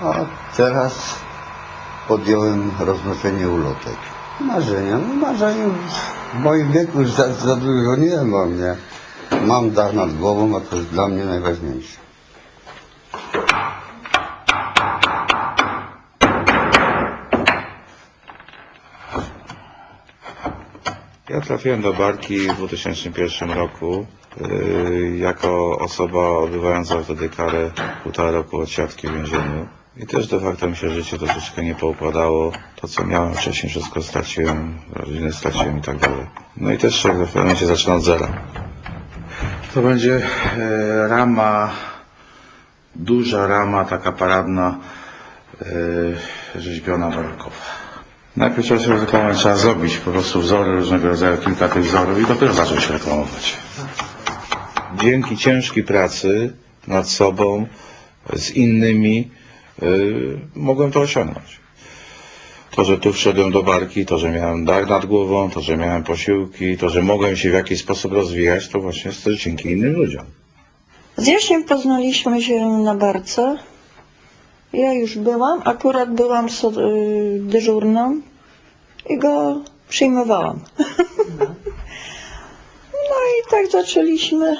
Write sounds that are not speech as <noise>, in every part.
A teraz podjąłem roznoszenie ulotek. Marzenia, no marzenia w moim wieku już za, za dużo nie mam, nie? Mam dach nad głową, a to jest dla mnie najważniejsze. Ja trafiłem do Barki w 2001 roku yy, jako osoba odbywająca wtedy karę półtora roku od siatki w więzieniu. I też de facto mi się życie troszeczkę nie poukładało. To co miałem wcześniej wszystko straciłem, rodzinę straciłem i tak dalej. No i też w pewnym momencie zaczynam od zera. To będzie e, rama, duża rama, taka paradna, e, rzeźbiona barokowa. Najpierw trzeba się reklamować, trzeba zrobić po prostu wzory różnego rodzaju, kilka tych wzorów i dopiero zacząć się reklamować. Dzięki ciężkiej pracy nad sobą, z innymi, mogłem to osiągnąć. To, że tu wszedłem do barki, to, że miałem dach nad głową, to, że miałem posiłki, to, że mogłem się w jakiś sposób rozwijać, to właśnie jest też dzięki innym ludziom. Z Jasiem poznaliśmy się na barce. Ja już byłam, akurat byłam so, y, dyżurną i go przyjmowałam. <laughs> no i tak zaczęliśmy.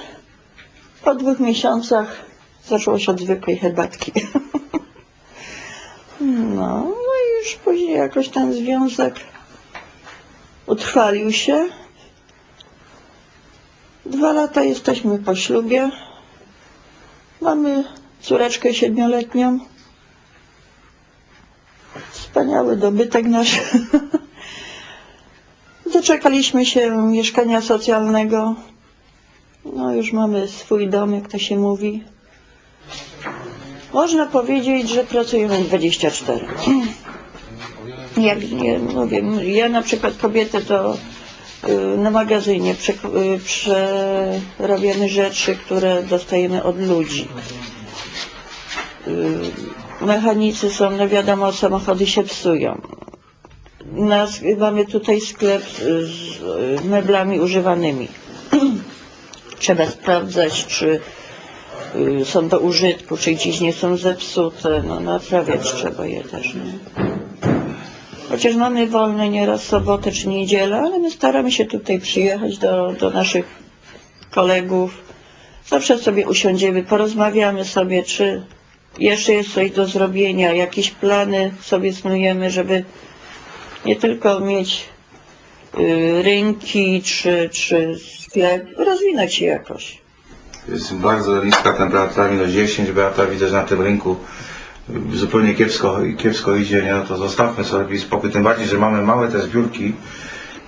Po dwóch miesiącach zaczęło się od zwykłej herbatki. <laughs> no, no i już później jakoś ten związek utrwalił się. Dwa lata jesteśmy po ślubie. Mamy córeczkę siedmioletnią. Wspaniały dobytek nasz. <laughs> Doczekaliśmy się mieszkania socjalnego. No już mamy swój dom, jak to się mówi. Można powiedzieć, że pracujemy 24. Jak nie mówię, ja na przykład kobietę to y, na magazynie y, przerabiamy rzeczy, które dostajemy od ludzi. Y, Mechanicy są, no wiadomo, samochody się psują. Nas, mamy tutaj sklep z, meblami używanymi. <clears throat> Trzeba sprawdzać, czy są do użytku, czy gdzieś nie są zepsute. No naprawiać trzeba je też. Nie? Chociaż mamy wolne nieraz sobotę czy niedzielę, ale my staramy się tutaj przyjechać do, do naszych kolegów. Zawsze sobie usiądziemy, porozmawiamy sobie, czy jeszcze jest coś do zrobienia, jakieś plany sobie snujemy, żeby nie tylko mieć y, rynki czy, czy sklep, rozwinąć się jakoś. Jest bardzo niska temperatura, minus 10, Beata, że na tym rynku zupełnie kiepsko, kiepsko idzie, nie? No to zostawmy sobie spokój, tym bardziej, że mamy małe te zbiórki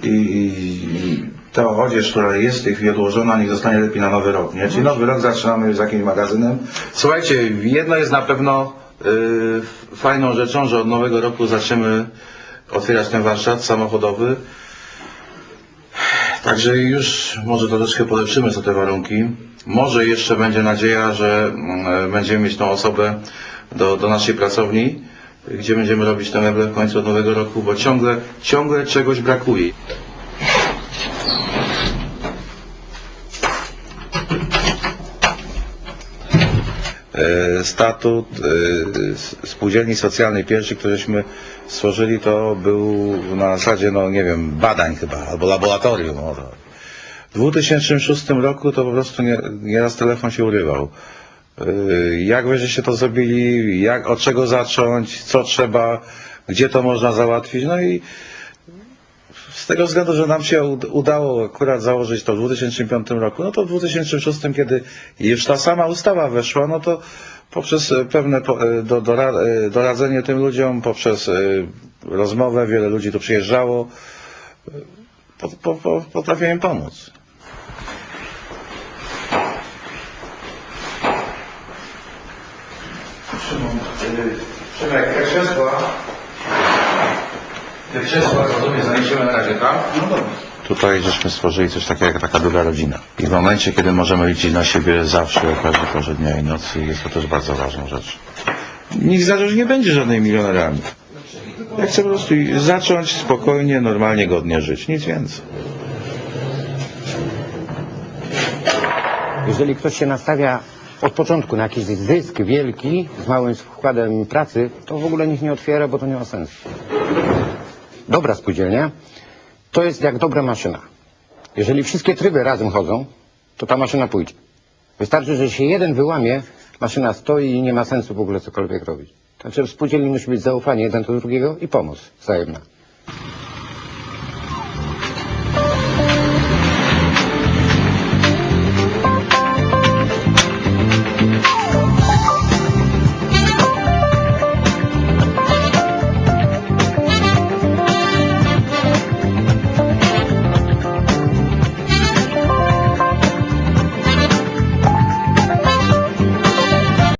i, i ta odzież, która jest w tej chwili odłożona, niech zostanie lepiej na nowy rok, nie? Czyli nowy rok zaczynamy z jakimś magazynem. Słuchajcie, jedno jest na pewno y, fajną rzeczą, że od nowego roku zaczniemy otwierać ten warsztat samochodowy. Także już może troszeczkę polepszymy sobie te warunki. Może jeszcze będzie nadzieja, że mm, będziemy mieć tą osobę do, do naszej pracowni, gdzie będziemy robić te meble w końcu od nowego roku, bo ciągle, ciągle czegoś brakuje. Statut e, spółdzielni socjalnej pierwszy, któryśmy stworzyli, to był na zasadzie, no nie wiem, badań chyba, albo laboratorium. W 2006 roku to po prostu nie, nieraz telefon się urywał. Yy, Jak wy żeście to zrobili, jak, od czego zacząć, co trzeba, gdzie to można załatwić. No i z tego względu, że nam się ud- udało akurat założyć to w 2005 roku, no to w 2006, kiedy już ta sama ustawa weszła, no to poprzez e, pewne e, e, doradzenie tym ludziom, poprzez rozmowę, wiele ludzi tu przyjeżdżało, po, po, po, potrafiłem im pomóc. Te krzesła, rozumiem, zaniesiemy na razie, tak? No dobrze. Tutaj żeśmy stworzyli coś takiego jak taka druga rodzina. I w momencie, kiedy możemy liczyć na siebie zawsze, o każdej porze dnia i nocy, jest to też bardzo ważną rzecz. Nikt za że nie będzie żadnymi milionerami. Ja chcę po prostu zacząć spokojnie, normalnie, godnie żyć. Nic więcej. Jeżeli ktoś się nastawia od początku na jakiś zysk wielki z małym wkładem pracy, to w ogóle nikt nie otwiera, bo to nie ma sensu. Dobra spółdzielnia to jest jak dobra maszyna. Jeżeli wszystkie tryby razem chodzą, to ta maszyna pójdzie. Wystarczy, że się jeden wyłamie, maszyna stoi i nie ma sensu w ogóle cokolwiek robić. Także w spółdzielni musi być zaufanie jeden do drugiego i pomoc wzajemna.